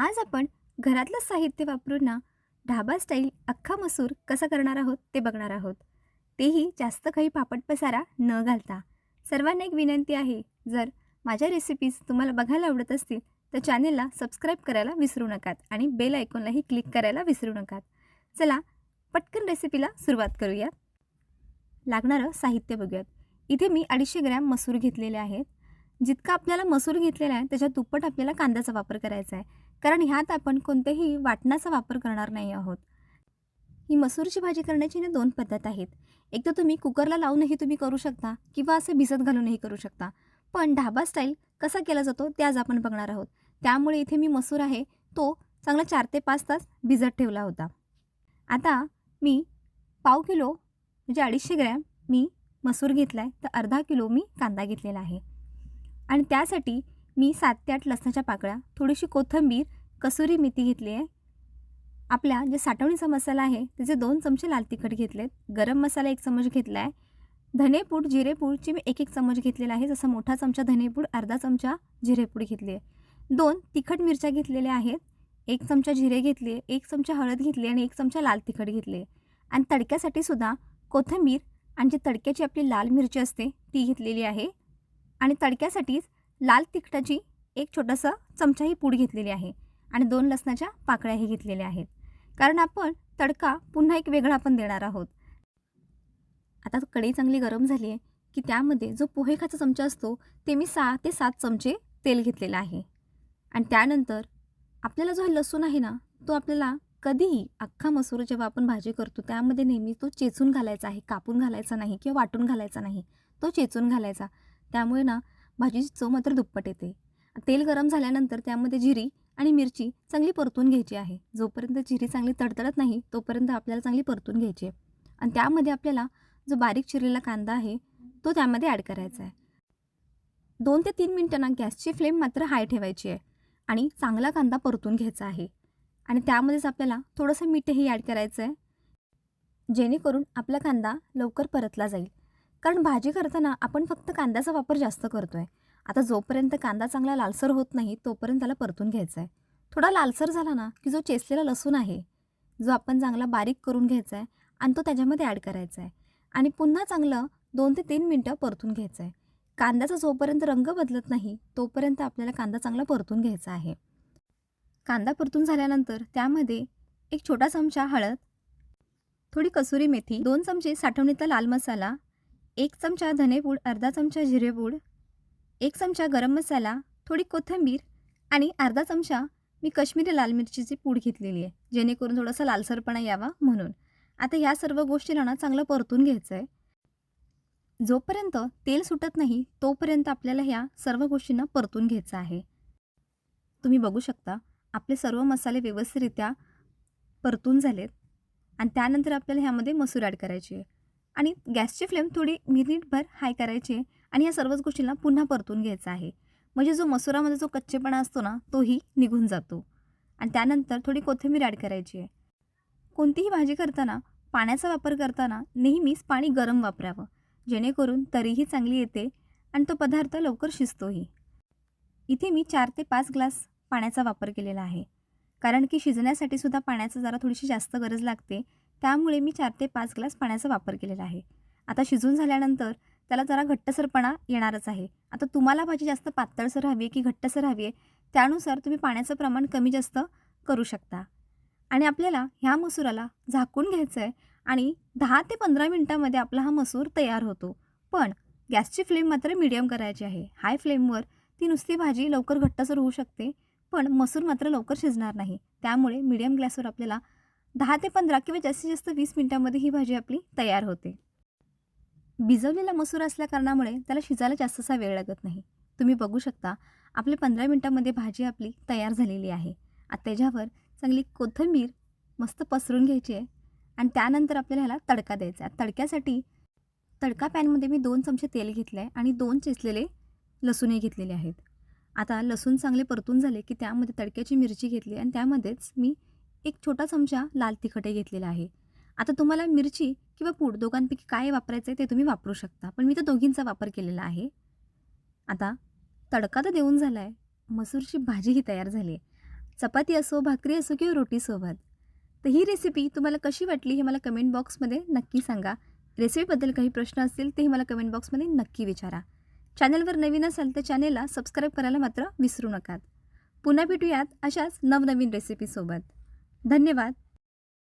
आज आपण घरातलं साहित्य वापरून ना ढाबा स्टाईल अख्खा मसूर कसा करणार आहोत ते बघणार आहोत. तेही जास्त काही पापड पसारा न घालता. सर्वांना एक विनंती आहे जर माझ्या रेसिपीज तुम्हाला बघायला आवडत असतील तर चॅनेलला सबस्क्राईब करायला विसरू नकात आणि बेल आयकॉनलाही क्लिक करायला विसरू नकात चला पटकन रेसिपीला सुरुवात करूया. लागणारं साहित्य बघूयात. इथे मी अडीचशे ग्रॅम मसूर घेतलेले आहेत. जितका आपल्याला मसूर घेतलेला आहे त्याच्या दुप्पट आपल्याला कांद्याचा वापर करायचा आहे. कारण ह्यात आपण कोणत्याही वाटणाचा वापर करणार नाही आहोत. ही मसूरची भाजी करण्याची ना दोन पद्धत आहेत. एक तर तुम्ही कुकरला लावूनही तुम्ही करू शकता किंवा असं भिजत घालूनही करू शकता. पण ढाबा स्टाईल कसा केला जातो ते आज आपण बघणार आहोत. त्यामुळे इथे मी मसूर आहे तो चांगला चार ते पाच तास भिजत ठेवला होता. आता मी पाव किलो म्हणजे अडीचशे ग्रॅम मी मसूर घेतला आहे तर अर्धा किलो मी कांदा घेतलेला आहे. आणि त्यासाठी मी सात ते आठ लसणाच्या पाकळ्या थोडीशी कोथिंबीर कसुरी मेथी घेतली आहे. आपल्या जे साठवणीचा मसाला आहे त्याचे दोन चमचे लाल तिखट घेतलेत. गरम मसाला एक चमच घेतला आहे धनेपूड जिरेपूडची मी एक एक चमच घेतलेला आहे. जसा मोठा चमचा धनेपूड अर्धा चमचा जिरेपूड घेतली आहे. दोन तिखट मिरच्या घेतलेल्या आहेत. एक चमचा जिरे घेतले एक चमचा हळद घेतली आणि एक चमचा लाल तिखट घेतले. आणि तडक्यासाठी सुद्धा कोथिंबीर आणि जी तडक्याची आपली लाल मिरची असते ती घेतलेली आहे. आणि तडक्यासाठीच लाल तिखटाची एक छोटासा चमचाही पूड घेतलेली आहे आणि दोन लसणाच्या पाकळ्याही घेतलेल्या आहेत. कारण आपण तडका पुन्हा एक वेगळा आपण देणार आहोत. आता कढई चांगली गरम झाली आहे की त्यामध्ये जो पोहे खाचा चमचा असतो ते मी सहा ते सात चमचे तेल घेतलेलं आहे. आणि त्यानंतर आपल्याला जो हा लसूण आहे ना तो आपल्याला कधीही अख्खा मसूर जेव्हा आपण भाजी करतो त्यामध्ये नेहमी तो चेचून घालायचा आहे कापून घालायचा नाही किंवा वाटून घालायचा नाही तो चेचून घालायचा. त्यामुळे ना भाजीची चव मात्र दुप्पट येते. तेल गरम झाल्यानंतर त्यामध्ये जिरी आणि मिरची चांगली परतून घ्यायची आहे. जोपर्यंत जिरी चांगली तडतडत नाही तोपर्यंत आपल्याला चांगली परतून घ्यायची आहे. आणि त्यामध्ये आपल्याला जो बारीक चिरलेला कांदा आहे तो त्यामध्ये ॲड करायचा आहे. दोन ते तीन मिनटांना गॅसची फ्लेम मात्र हाय ठेवायची आहे आणि चांगला कांदा परतून घ्यायचा आहे. आणि त्यामध्येच आपल्याला थोडंसं मीठही ॲड करायचं आहे. जेणेकरून आपला कांदा लवकर परतला जाईल. कारण भाजी करताना आपण फक्त कांद्याचा वापर जास्त करतो आहे आता जोपर्यंत कांदा चांगला लालसर होत नाही तोपर्यंत त्याला परतून घ्यायचा आहे थोडा लालसर झाला ना की जो चेसलेला लसूण आहे जो आपण चांगला बारीक करून घ्यायचा आहे आणि तो त्याच्यामध्ये ॲड करायचा आहे आणि पुन्हा चांगलं दोन ते तीन मिनटं परतून घ्यायचं आहे कांद्याचा जोपर्यंत रंग बदलत नाही तोपर्यंत आपल्याला कांदा चांगला परतून घ्यायचा आहे. कांदा परतून झाल्यानंतर त्यामध्ये एक छोटा चमचा हळद थोडी कसुरी मेथी दोन चमचे साठवणीचा लाल मसाला एक चमचा धनेपूड अर्धा चमचा जिरेपूड एक चमचा गरम मसाला थोडी कोथिंबीर आणि अर्धा चमचा मी कश्मीरी लाल मिरचीची पूड घेतलेली आहे जेणेकरून थोडासा लालसरपणा यावा म्हणून. आता ह्या सर्व गोष्टीला ना चांगलं परतून घ्यायचं आहे जोपर्यंत तेल सुटत नाही तोपर्यंत आपल्याला ह्या सर्व गोष्टींना परतून घ्यायचं आहे. तुम्ही बघू शकता आपले सर्व मसाले व्यवस्थितरित्या परतून झालेत आणि त्यानंतर आपल्याला ह्यामध्ये मसूर ॲड करायची आहे. आणि गॅसची फ्लेम थोडी मिनिटभर हाय करायची आहे आणि या सर्वच गोष्टींना पुन्हा परतून घ्यायचा आहे. म्हणजे जो मसुरामध्ये जो कच्चेपणा असतो ना तोही निघून जातो. आणि त्यानंतर थोडी कोथिंबीर ॲड करायची आहे. कोणतीही भाजी करताना पाण्याचा वापर करताना नेहमीच पाणी गरम वापरावं. जेणेकरून तरीही चांगली येते आणि तो पदार्थ लवकर शिजतोही. इथे मी चार ते पाच ग्लास पाण्याचा वापर केलेला आहे. कारण की शिजण्यासाठी सुद्धा पाण्याचं जरा थोडीशी जास्त गरज लागते त्यामुळे मी चार ते पाच ग्लास पाण्याचा वापर केलेला आहे. आता शिजून झाल्यानंतर त्याला जरा घट्टसरपणा येणारच आहे. आता तुम्हाला भाजी जास्त पातळसर हवी आहे की घट्टसर हवी आहे त्यानुसार तुम्ही पाण्याचं प्रमाण कमी जास्त करू शकता. आणि आपल्याला ह्या मसुराला झाकून घ्यायचं आहे आणि दहा ते पंधरा मिनटामध्ये आपला हा मसूर तयार होतो. पण गॅसची फ्लेम मात्र मिडियम करायची आहे. हाय फ्लेमवर ती नुसती भाजी लवकर घट्टसर होऊ शकते पण मसूर मात्र लवकर शिजणार नाही. त्यामुळे मिडियम गॅसवर आपल्याला दहा ते पंधरा किंवा जास्तीत जास्त वीस मिनटामध्ये ही भाजी आपली तयार होते. भिजवलेला मसूर असल्याकारणामुळे त्याला शिजायला जास्तसा वेळ लागत नाही. तुम्ही बघू शकता आपले पंधरा मिनटामध्ये भाजी आपली तयार झालेली आहे. आता त्याच्यावर चांगली कोथिंबीर मस्त पसरून घ्यायची आहे आणि त्यानंतर आपल्याला ह्याला तडका द्यायचा आहे. तडक्यासाठी तडका पॅनमध्ये मी दोन चमचे तेल घेतलं आहे आणि दोन चिचलेले लसूणही घेतलेले आहेत. आता लसूण चांगले परतून झाले की त्यामध्ये तडक्याची मिरची घेतली आणि त्यामध्येच मी एक छोटा चमचा लाल तिखटही घेतलेला आहे. आता तुम्हाला मिरची किंवा पूड दोघांपैकी काय वापरायचं आहे ते तुम्ही वापरू शकता. पण मी तर दोघींचा वापर केलेला आहे. आता तडका तर देऊन झाला आहे मसूरची भाजीही तयार झाली आहे चपाती असो भाकरी असो किंवा रोटीसोबत तर ही रेसिपी तुम्हाला कशी वाटली हे मला कमेंट बॉक्समध्ये नक्की सांगा. रेसिपीबद्दल काही प्रश्न असतील तेही मला कमेंट बॉक्समध्ये नक्की विचारा. चॅनलवर नवीन असाल तर चॅनेलला सबस्क्राईब करायला मात्र विसरू नका. पुन्हा भेटूयात अशाच नवनवीन रेसिपीसोबत धन्यवाद.